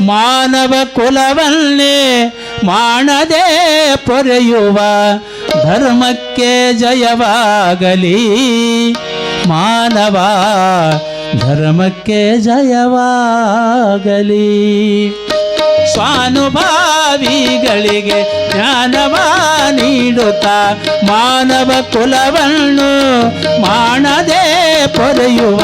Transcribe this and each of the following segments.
ಮಾನವ ಕುಲವನ್ನೇ ಮಾಡದೆ ಪೊರೆಯುವ. ಧರ್ಮಕ್ಕೆ ಜಯವಾಗಲಿ. ಮಾನವ ಧರ್ಮಕ್ಕೆ ಜಯವಾಗಲಿ. ಸ್ವಾನುಭಾವಿಗಳಿಗೆ ಜ್ಞಾನವ ನೀಡುತ್ತಾ. ಮಾನವ ಕುಲವನ್ನು ಮಾಡದೆ ಪೊರೆಯುವ.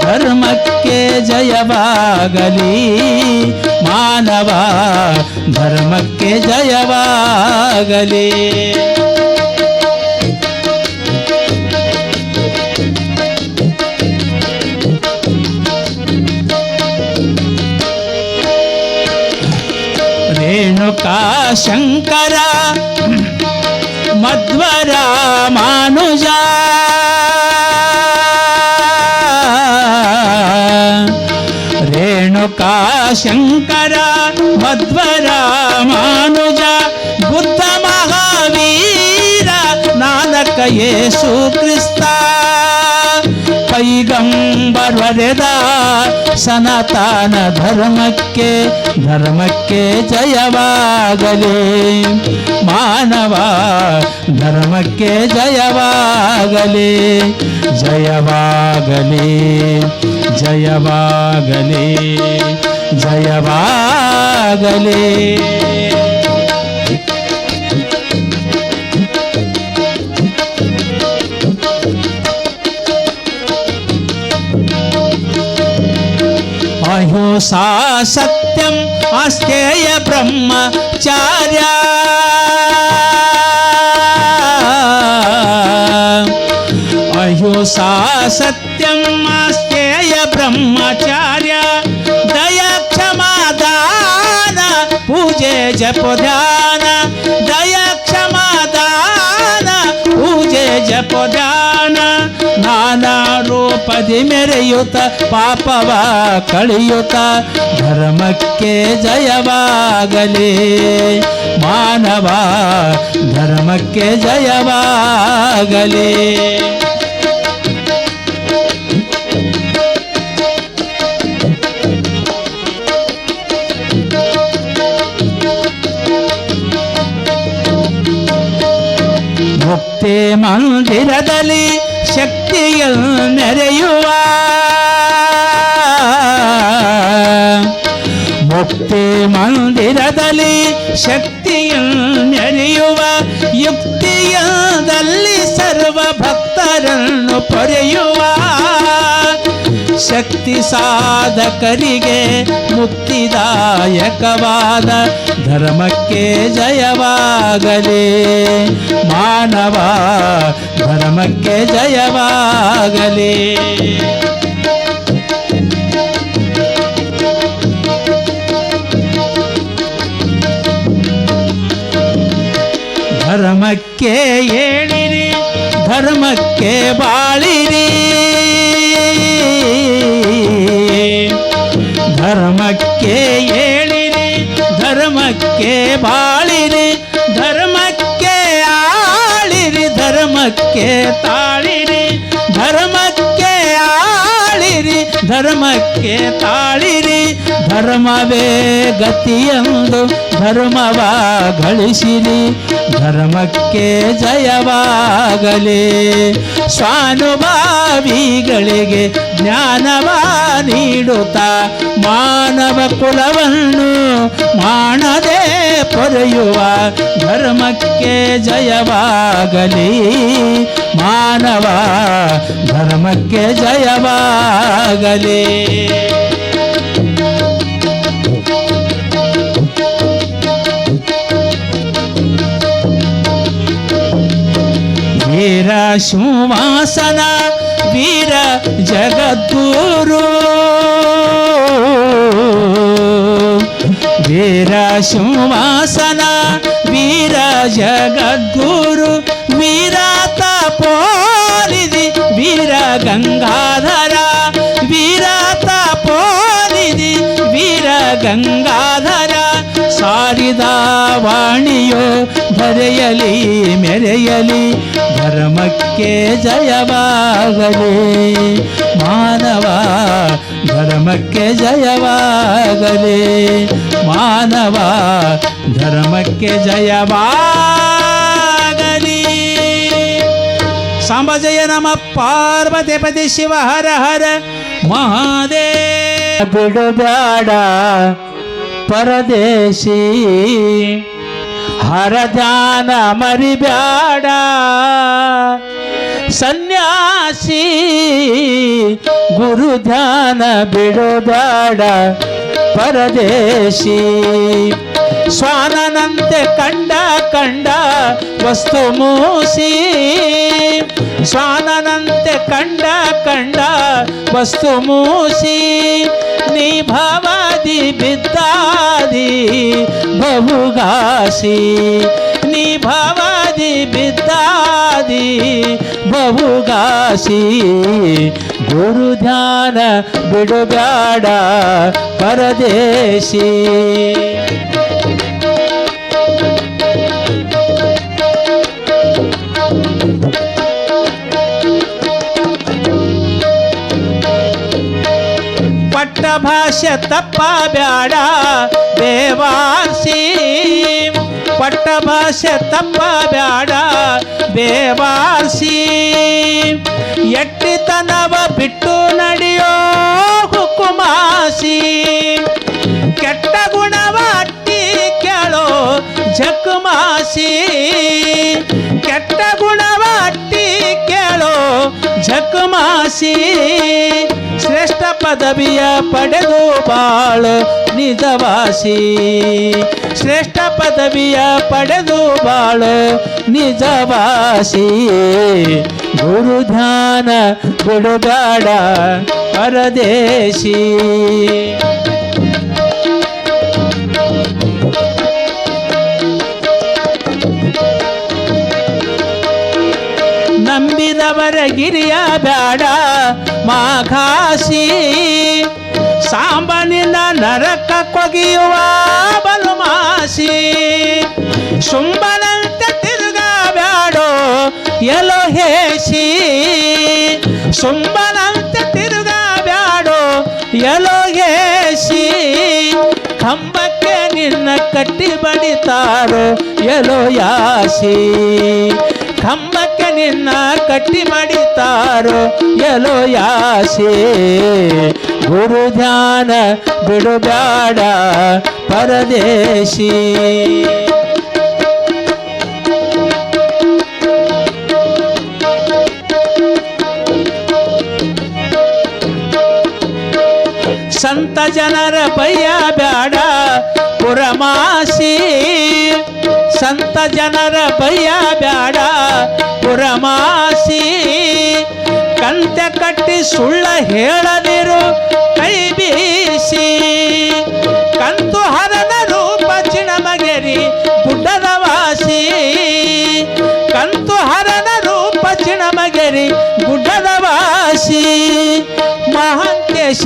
ಧರ್ಮಕ್ಕೆ ಜಯವಾಗಲಿ ಮಾನವ ಧರ್ಮಕ್ಕೆ ಜಯವಾಗಲಿ ರೇಣುಕಾ ಶಂಕರ ಮಧ್ವರ ಮಾನುಜ ರೇಣುಕಾ ಶಂಕರ ಮಧ್ವರ ಮಾನುಜ ಬುದ್ಧ ಮಹಾವೀರ ನಾನಕ ಯೇಸು ಕ್ರಿಸ್ತ ಪೈಗಂಬರರೆದ ಸನಾತನ ಧರ್ಮಕ್ಕೆ ಧರ್ಮಕ್ಕೆ ಜಯವಾಗಲಿ ಮಾನವ ಧರ್ಮಕ್ಕೆ ಜಯವಾಗಲಿ ಜಯವಾಗಲಿ ಜಯವಾಗಲಿ ಜಯವಾಗಲಿ ಅಹಿಂಸಾ ಸತ್ಯಂ ಆಸ್ತೇಯ ಬ್ರಹ್ಮಚಾರ್ಯ ಅಹಿಂಸಾ ಸತ್ಯಂ ಆಸ್ತೇಯ ಬ್ರಹ್ಮಚಾರ್ಯ ಧ್ಯಾನ ನಾನಾ ರೂಪದಿ ಮೆರೆಯುತ ಪಾಪವ ಕಳಿಯುತ ಧರ್ಮಕ್ಕೆ ಜಯವಾಗಲಿ. ಮಾನವ ಧರ್ಮಕ್ಕೆ ಜಯವಾಗಲಿ. ಮುಕ್ತಿ ಮಂದಿರದಲ್ಲಿ ಶಕ್ತಿಯಲ್ಲಿ ನೆರೆಯುವ. ಮುಕ್ತಿ ಮಂದಿರದಲ್ಲಿ ಶಕ್ತಿಯಲ್ಲಿ ನೆರೆಯುವ. ಯುಕ್ತಿಯದಲ್ಲಿ ಸರ್ವ ಭಕ್ತರನ್ನು ಪೊರೆಯುವ. ಶಕ್ತಿ ಸಾಧಕರಿಗೆ ಮುಕ್ತಿದಾಯಕವಾದ ಧರ್ಮಕ್ಕೆ ಜಯವಾಗಲಿ. ಮಾನವ ಧರ್ಮಕ್ಕೆ ಜಯವಾಗಲಿ. ಧರ್ಮಕ್ಕೆ ಏಳಿರಿ ಧರ್ಮಕ್ಕೆ ಬಾಳಿರಿ. ಧರ್ಮಕ್ಕೆ ಬಾಳಿರಿ ಧರ್ಮಕ್ಕೆ ಆಳಿರಿ ಧರ್ಮಕ್ಕೆ ತಾಳಿರಿ ಧರ್ಮಕ್ಕೆ ಆಳಿರಿ ಧರ್ಮಕ್ಕೆ ತಾಳಿರಿ ಧರ್ಮವೇ ಗತಿಯೆಂದು ಧರ್ಮವ ಗಳಿಸಿರಿ ಧರ್ಮಕ್ಕೆ ಜಯವಾಗಲಿ. ಸ್ವಾನುಭಾವಿಗಳಿಗೆ ಜ್ಞಾನವ ನೀಡುತ್ತಾ ಮಾನವ ಕುಲವನ್ನು ಮಾಡದೆ ಪೊರೆಯುವ ಧರ್ಮಕ್ಕೆ ಜಯವಾಗಲಿ. ಮಾನವ ಧರ್ಮಕ್ಕೆ ಜಯವಾಗಲಿ. ಶಿವಾಸನ ವೀರ ಜಗದ್ಗುರು. ವೀರ ಶಿವಾಸನ ವೀರ ಜಗದ್ಗುರು. ವೀರ ತಪೋನಿಧಿ ವೀರ ಗಂಗಾಧರ. ವೀರ ತಪೋನಿಧಿ ವೀರ ಗಂಗಾಧರ. ಸಾರಿದ ವಾಣಿಯೋ ಬರೆಯಲಿ ಮೆರೆಯಲಿ ಧರ್ಮಕ್ಕೆ ಜಯವಾಗಲಿ ಮಾನವ ಧರ್ಮಕ್ಕೆ ಜಯವಾಗಲಿ ಮಾನವ ಧರ್ಮಕ್ಕೆ ಜಯವಾಗಲಿ ಸಾಂಬ ಜಯ ನಮ ಪಾರ್ವತಿ ಪತಿ ಶಿವ ಹರ ಹರ ಮಹಾದೇ ಬಿಡುಬೇಡ ಪರದೇಶಿ ಹರದಾನ ಮರಿಬ್ಯಾಡ ಸನ್ಯಾಸಿ ಗುರು ಧ್ಯಾನ ಬಿಡೋದಾಡ ಪರದೇಶಿ. ಸ್ವಾನನಂತೆ ಕಂಡ ಕಂಡ ವಸ್ತು ಮೂಸಿ. ಸ್ವಾನನಂತೆ ಕಂಡ ಕಂಡ ವಸ್ತು ಮೂಸಿ. ನೀ ಭವದಿ ಬಿದ್ದಾದಿ ಬಹುಗಾಸಿ ನೀ ಭವದಿ ಬಿದ್ದಾದಿ ಬಹುಗಾಸಿ ಗುರು ಧ್ಯಾನ ಬಿಡುಬೇಡ ಪರದೇಶಿ ಪಟ್ಟ ಭಾಷೆ ತಪ್ಪ ಬ್ಯಾಡ ದೇವಾಸಿ ಪಟ್ಟ ಭಾಷೆ ತಪ್ಪ ಬ್ಯಾಡ. ಬೇವಾರ್ಸಿ ಎಟ್ಟಿತನವ ಬಿಟ್ಟು ನಡೆಯೋ ಹುಕುಮಾಸಿ. ಕೆಟ್ಟ ಗುಣವ ಅಟ್ಟಿ ಕೇಳೋ ಜಕಮಾಸಿ ಕೆಟ್ಟ ಗುಣವ ಅಟ್ಟಿ ಕೇಳೋ ಜಕಮಾಸಿ ಪದವಿಯ ಪಡೆದು ಬಾಳು ನಿಜವಾಸಿ ಶ್ರೇಷ್ಠ ಪದವಿಯ ಪಡೆದು ಬಾಳು ನಿಜವಾಸಿ ಗುರು ಧ್ಯಾನ ಬಿಡುಬೇಡ ಪರದೇಶಿ ಗಿರಿಯ ಬೇಡ ಮಾಘಾಸಿ ಸಾಂಬನಿಂದ ನರಕ ಕೊಗಿಯುವ ಬಲುಮಾಸಿ ಶುಂಭನಂತೆ ತಿರುಗಬೇಡೋ ಎಲೋ ಹೇಸಿ ಶುಂಭನಂತೆ ಬ್ಯಾಡೋ ಎಲೋ ಹೇಸಿ ಕಂಬಕ್ಕೆ ನಿನ್ನ ಕಟ್ಟಿ ಬಡಿತಾರೋ ಎಲೋ ಯಾಸಿ ಕಂಬಕ್ಕೆ ನಿನ್ನ ಕಟ್ಟಿ ಮಾಡಿತಾರೋ ಎಲೋ ಯಾಸೆ ಗುರು ಧ್ಯಾನ ಬ್ಯಾಡ ಪರದೇಶಿ. ಸಂತ ಜನರ ಪಯ್ಯ ಬ್ಯಾಡ ಪುರಮಾಸಿ. ಸಂತ ಜನರ ಭಯ ಬೇಡ ಪುರಮಾಸಿ ಕಂತೆ ಕಟ್ಟಿ ಸುಳ್ಳ ಹೇಳದಿರು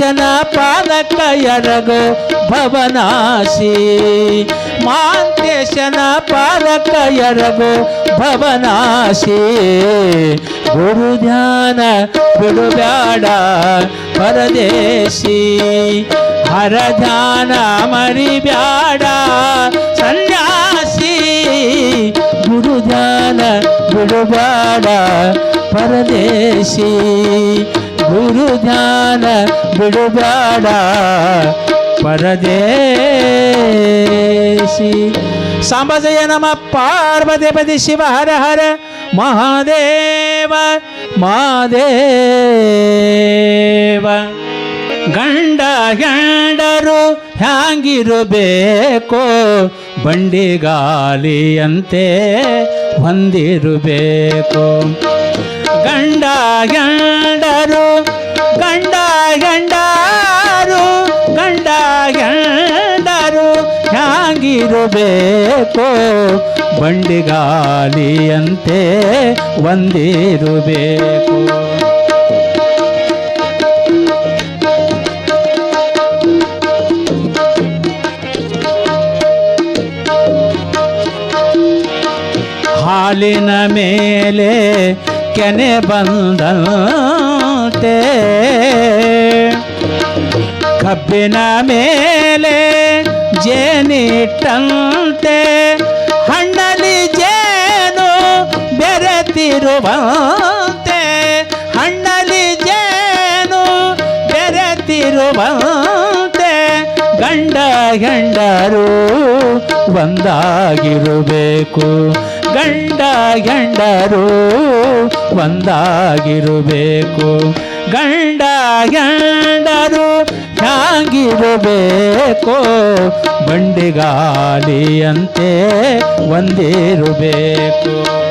ಮಹಾಂತೇಶನ ಪಾದಕ ಎರಗೋ ಭವನಾಸಿ ಮಹಾಂತೇಶನ ಪಾದಕ ಎರಗೋ ಭವನಾಸಿ ಗುರು ಧ್ಯಾನ ಬಿಡುಬೇಡ ಪರದೇಶಿ ಹರ ಧ್ಯಾನ ಮರಿಬ್ಯಾಡ ಸನ್ಯಾಸಿ ಗುರು ಧ್ಯಾನ ಬಿಡುಬೇಡ ಪರದೇಶಿ ಗುರು ಧ್ಯಾನ ಬಿಡುಬೇಡ. ಪರದೇಶಿ. ಸಾಂಬಜಯ ನಮ ಪಾರ್ವತಿ ಪದಿ ಶಿವ ಹರ ಹರ ಮಹಾದೇವ ಮಾದೇವ ಗಂಡ ಗಂಡರು ಹ್ಯಾಂಗಿರಬೇಕೋ? ಬಂಡಿಗಾಲಿಯಂತೆ ಹೊಂದಿರಬೇಕು. ಗಂಡ ಗಂಡರು ಗಂಡ ಗಂಡರು ಗಂಡ ಗಂಡರು ಹ್ಯಾಂಗಿರಬೇಕು? ಬಂಡಿಗಾಲಿಯಂತೆ ಒಂದಿರಬೇಕು. ಹಾಲಿನ ಮೇಲೆ ಕೆನೆ ಬಂದಂತೆ ಕಬ್ಬಿನ ಮೇಲೆ ಜೇನಿಟ್ಟಂತೆ. ಹಣ್ಣಲ್ಲಿ ಜೇನು ಬೆರೆತಿರುವಂತೆ. ಹಣ್ಣಲ್ಲಿ ಜೇನು ಗಂಡ ಗಂಡರು ಒಂದಾಗಿರಬೇಕು. ಗಂಡ ಗಂಡರು ಒಂದಾಗಿರಬೇಕು. ಗಂಡ ಗಂಡರು ಹ್ಯಾಂಗಿರಬೇಕು. ಬಂಡಿಗಾಲಿಯಂತೆ ಒಂದಿರಬೇಕು.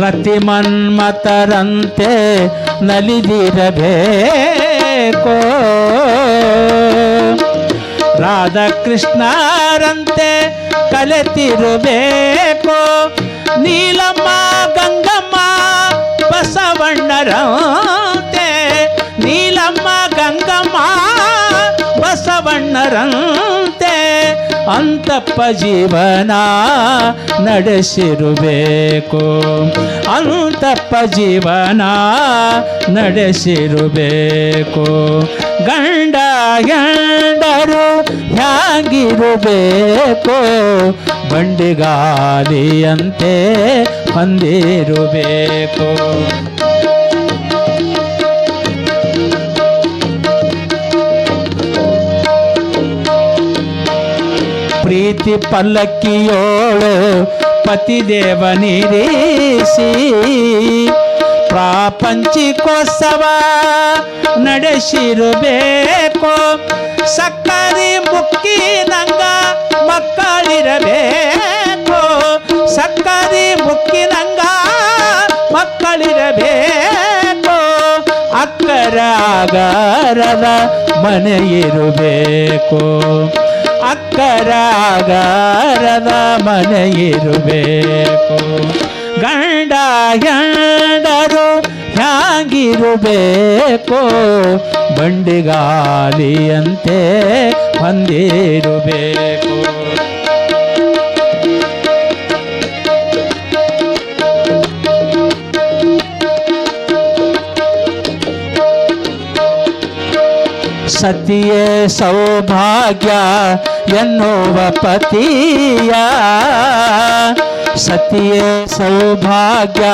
ರತಿ ಮನ್ಮತರಂತೆ ನಲಿದಿರಬೇಕು. ರಾಧಾಕೃಷ್ಣರಂತೆ ಕಲೆತಿರಬೇಕೋ. ನೀಲಮ್ಮ ಗಂಗಮ್ಮ ಬಸವಣ್ಣರಂತೆ. ನೀಲಮ್ಮ ಗಂಗಮ್ಮ ಬಸವಣ್ಣರಂತೆ. ಅಂತಪ್ಪ ಜೀವನ ನಡೆಸಿರಬೇಕು. ಅಂತಪ್ಪ ಜೀವನ ನಡೆಸಿರಬೇಕು. ಗಂಡ ಗಂಡರು ಹ್ಯಾಂಗಿರಬೇಕು? ಬಂಡಿಗಾಲಿಯಂತೆ ಹೊಂದಿರಬೇಕು. ಪ್ರೀತಿ ಪಲ್ಲಕ್ಕಿಯೋಳು ನಿರೀಸಿ. ಪ್ರಾಪಂಚಿಕೋತ್ಸವ ನಡೆಸಿರಬೇಕು. ಸಕ್ಕರೆ ಮುಕ್ಕಿ ನಂಗ ಮಕ್ಕಳಿರಬೇಕು. ಸಕ್ಕರಿ ಮುಕ್ಕಿ ನಂಗ ಮಕ್ಕಳಿರಬೇಕು. ಅಕ್ಕರ ಮನೆಯಿರಬೇಕು. ಅಕ್ಕರಾಗಾರದ ಮನೆ ಇರಬೇಕು ಗಂಡ ಗಂಡರು ಹ್ಯಾಂಗಿರಬೇಕು. ಬಂಡಿಗಾಲಿಯಂತೆ ಹೊಂದಿರಬೇಕು. ಸತಿಯೇ ಸೌಭಾಗ್ಯ ಎನ್ನುವ ಪತಿಯ ಸತಿಯೇ ಸೌಭಾಗ್ಯ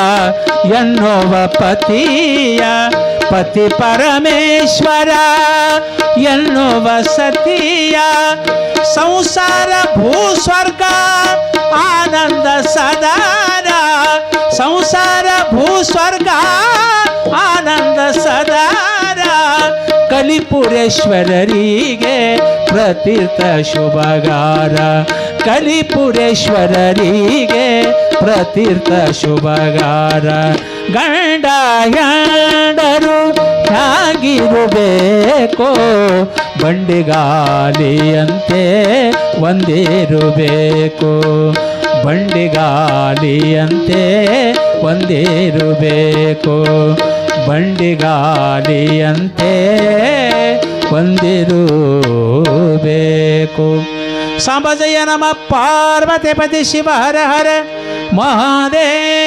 ಎನ್ನುವ ಪತಿಯ ಪತಿ ಪರಮೇಶ್ವರ ಎನ್ನುವ ಸತಿಯ ಸಂಸಾರ ಭೂಸ್ವರ್ಗ ಆನಂದ ಸದಾರ ಸಂಸಾರ ಭೂಸ್ವರ್ಗ ಕಲಿಪುರೇಶ್ವರರಿಗೆ ಪ್ರತೀರ್ಥ ಶುಭಗಾರ. ಕಲಿಪುರೇಶ್ವರರಿಗೆ ಪ್ರತೀರ್ಥ ಶುಭಗಾರ. ಗಂಡ ಗಂಡರು ಹ್ಯಾಗಿರಬೇಕು ಬಂಡಿಗಾಲಿಯಂತೆ ಒಂದಿರಬೇಕು. ಬಂಡಿಗಾಲಿಯಂತೆ ಒಂದಿರಬೇಕು. ಬಂಡಿಗಾಲಿಯಂತೆ ಒಂದಿರಬೇಕು ಸಮಜಯ ನಮ ಪಾರ್ವತಿ ಪತಿ ಶಿವ ಹರ ಹರ ಮಹಾದೇವ.